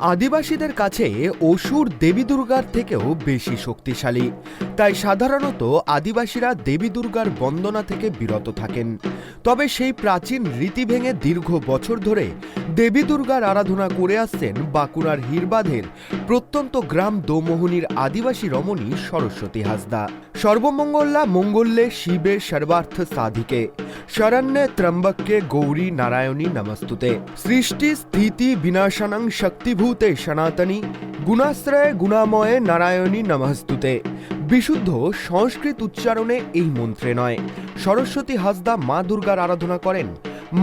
আদিবাসীদের কাছে অসুর দেবী দুর্গার থেকেও বেশি শক্তিশালী। তাই সাধারণত আদিবাসীরা দেবী দুর্গার বন্দনা থেকে বিরত থাকেন। তবে সেই প্রাচীন রীতি ভেঙে দীর্ঘ বছর ধরে দেবী দুর্গার আরাধনা করে আসছেন বাঁকুড়ার হিরবাধের প্রত্যন্ত গ্রাম দোমোহনীর আদিবাসী রমণী সরস্বতী হাসদা। সর্বমঙ্গলা মঙ্গল্যে শিবে সর্বার্থ সাধিকে। শরণ্যে ত্রম্বকে গৌরী নারায়ণী নমস্তুতে। সৃষ্টি স্থিতি বিনাশনং শক্তিভূতে সনাতনী গুণাশ্রয়ে গুণাময়ে নারায়ণী নমস্তুতে বিশুদ্ধ সংস্কৃত উচ্চারণে এই মন্ত্রে নয়। সরস্বতী হাসদা মা দুর্গার আরাধনা করেন।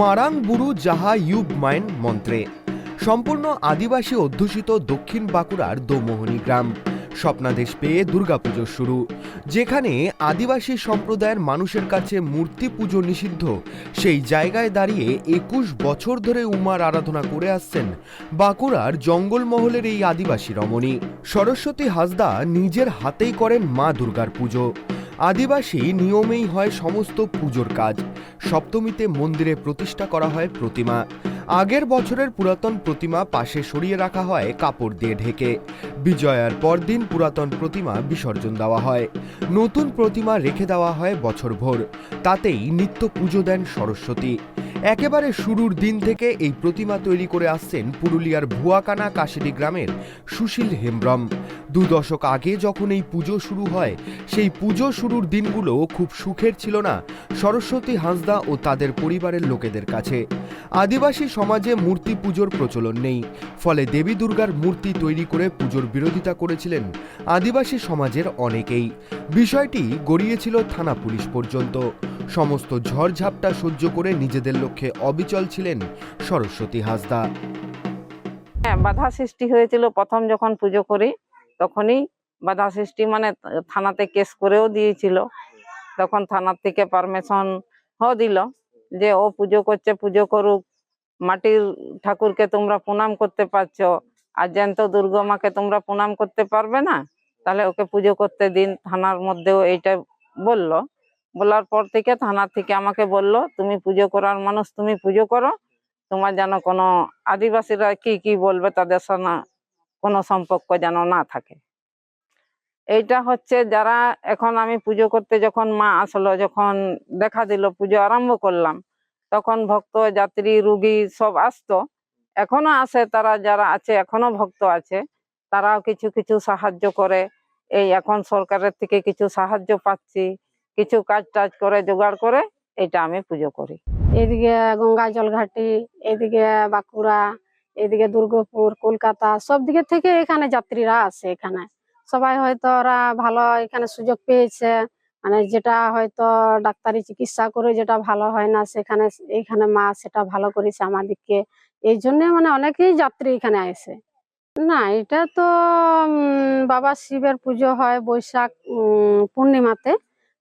মারাং বুরু জাহা ইউব মাইন মন্ত্রে। সম্পূর্ণ আদিবাসী অধ্যুষিত দক্ষিণ বাঁকুড়ার দোমোহনী গ্রাম। স্বপ্নাদেশ পেয়ে দুর্গাপুজো শুরু। যেখানে আদিবাসী সম্প্রদায়ের মানুষের কাছে মূর্তি পুজো নিষিদ্ধ। সেই জায়গায় দাঁড়িয়ে একুশ বছর ধরে উমার আরাধনা করে আসছেন বাঁকুড়ার জঙ্গলমহলের এই আদিবাসী রমণী। সরস্বতী হাসদা নিজের হাতেই করেন মা দুর্গার পুজো। আদিবাসী নিয়মেই হয় সমস্ত পুজোর কাজ। সপ্তমীতে মন্দিরে প্রতিষ্ঠা করা হয় প্রতিমা। আগের বছরের পুরাতন প্রতিমা পাশে সরিয়ে রাখা হয় কাপড় দিয়ে ঢেকে। বিজয়ার পরদিন পুরাতন প্রতিমা বিসর্জন দেওয়া হয়। নতুন প্রতিমা রেখে দেওয়া হয় বছরভর তাতেই নিত্য পুজো দেন সরস্বতী। একেবারে শুরুর দিন থেকে এই প্রতিমা তৈরি করে আসছেন পুরুলিয়ার ভুয়াকানা কাশিদি গ্রামের সুশীল হেমব্রম। দু দশক আগে যখন এই পুজো শুরু হয়, সেই পুজো শুরুর দিনগুলো খুব সুখের ছিল না, সরস্বতী হাঁসদা ও তাদের পরিবারের লোকেদের কাছে। আদিবাসী সমাজে মূর্তি পুজোর প্রচলন নেই, ফলে দেবী দুর্গার মূর্তি তৈরি করে পুজোর বিরোধিতা করেছিলেন আদিবাসী সমাজের অনেকেই। বিষয়টি গড়িয়েছিল থানা পুলিশ পর্যন্ত। সমস্ত ঝড়ঝাপটা সহ্য করে নিজেদের লক্ষ্যে অবিচল ছিলেন সরস্বতী হাসদা। হ্যাঁ বাধা সৃষ্টি হয়েছিল প্রথম যখন পুজো করি, তখনই বাধা সৃষ্টি মানে থানাতে কেস করেও দিয়েছিল। তখন থানার থেকে পারমিশন হ দিল যে ও পুজো করছে, পুজো করুক। মাটির ঠাকুরকে তোমরা প্রণাম করতে পারছ, আর জ্যান্ত দুর্গমাকে তোমরা প্রণাম করতে পারবে না? তাহলে ওকে পুজো করতে দিন, থানার মধ্যেও এইটা বলল। বলার পর থেকে থানা থেকে আমাকে বলল, তুমি পুজো করার মানুষ, তুমি পুজো করো। তোমার যেন কোনো আদিবাসীরা কি কি বলবে তাদের সঙ্গে কোনো সম্পর্ক যেন না থাকে। এইটা হচ্ছে যারা এখন আমি পুজো করতে যখন মা আসলো, যখন দেখা দিল, পুজো আরম্ভ করলাম, তখন ভক্ত, যাত্রী, রুগী সব আসতো। এখনও আসে তারা যারা আছে, এখনও ভক্ত আছে। তারাও কিছু কিছু সাহায্য করে। এই এখন সরকারের থেকে কিছু সাহায্য পাচ্ছি, কিছু কাজ টাজ করে, জোগাড় করে, এটা আমি পুজো করি। এদিকে গঙ্গা জলঘাটি, এদিকে বাঁকুড়া, এদিকে দুর্গাপুর, কলকাতা, সব দিকে থেকে এখানে যাত্রীরা আসে এখানে। সবাই হয়তো ওরা ভালো এখানে সুযোগ পেয়েছে মানে যেটা হয়তো ডাক্তারি চিকিৎসা করে যেটা ভালো হয় না, সেখানে, এখানে মা সেটা ভালো করেছে আমাদেরকে। এই জন্য মানে অনেকেই যাত্রী এখানে আসে। না, এটা তো বাবা শিবের পুজো হয় বৈশাখ পূর্ণিমাতে।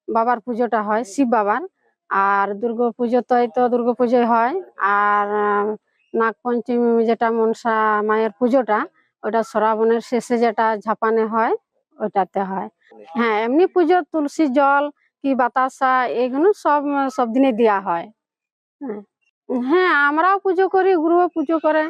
বাবার পুজোটা হয় শিব বাবার। আর দুর্গা পুজো তো এই তো দুর্গা পুজোই হয়। আর নাগপঞ্চমী যেটা মনসা মায়ের পুজোটা, ওটা শ্রাবণের শেষে যেটা ঝাপানে হয়, ওটাতে হয়। হ্যাঁ এমনি পুজো, তুলসী জল কি বাতাসা, এগুলো সব সব দিনে দেওয়া হয়। হ্যাঁ। হ্যাঁ আমরাও পুজো করি, গুরুও পুজো করে।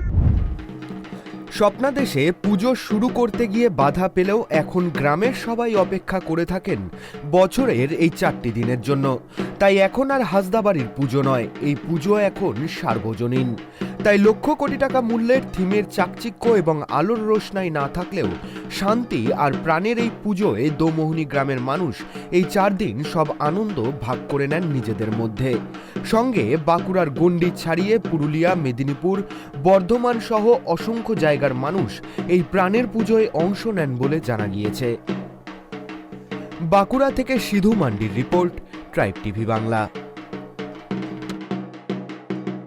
স্বপ্নাদেশে পুজো শুরু করতে গিয়ে বাধা পেলেও এখন গ্রামের সবাই অপেক্ষা করে থাকেন বছরের এই চারটি দিনের জন্য। তাই এখন আর হাসদাবাড়ির পুজো নয়, এই পুজো এখন সার্বজনীন। তাই লক্ষ কোটি টাকা মূল্যের থিমের চাকচিক্য এবং আলোর রোশনাই না থাকলেও শান্তি আর প্রাণের এই পুজোয় দোমোহনী গ্রামের মানুষ এই চার দিন সব আনন্দ ভাগ করে নেন নিজেদের মধ্যে। সঙ্গে বাঁকুড়ার গণ্ডি ছাড়িয়ে পুরুলিয়া, মেদিনীপুর, বর্ধমান সহ অসংখ্য জায়গার মানুষ এই প্রাণের পুজোয় অংশ নেন বলে জানা গিয়েছে। বাঁকুড়া থেকে সিধু মান্ডির রিপোর্ট, ট্রাইব টিভি বাংলা।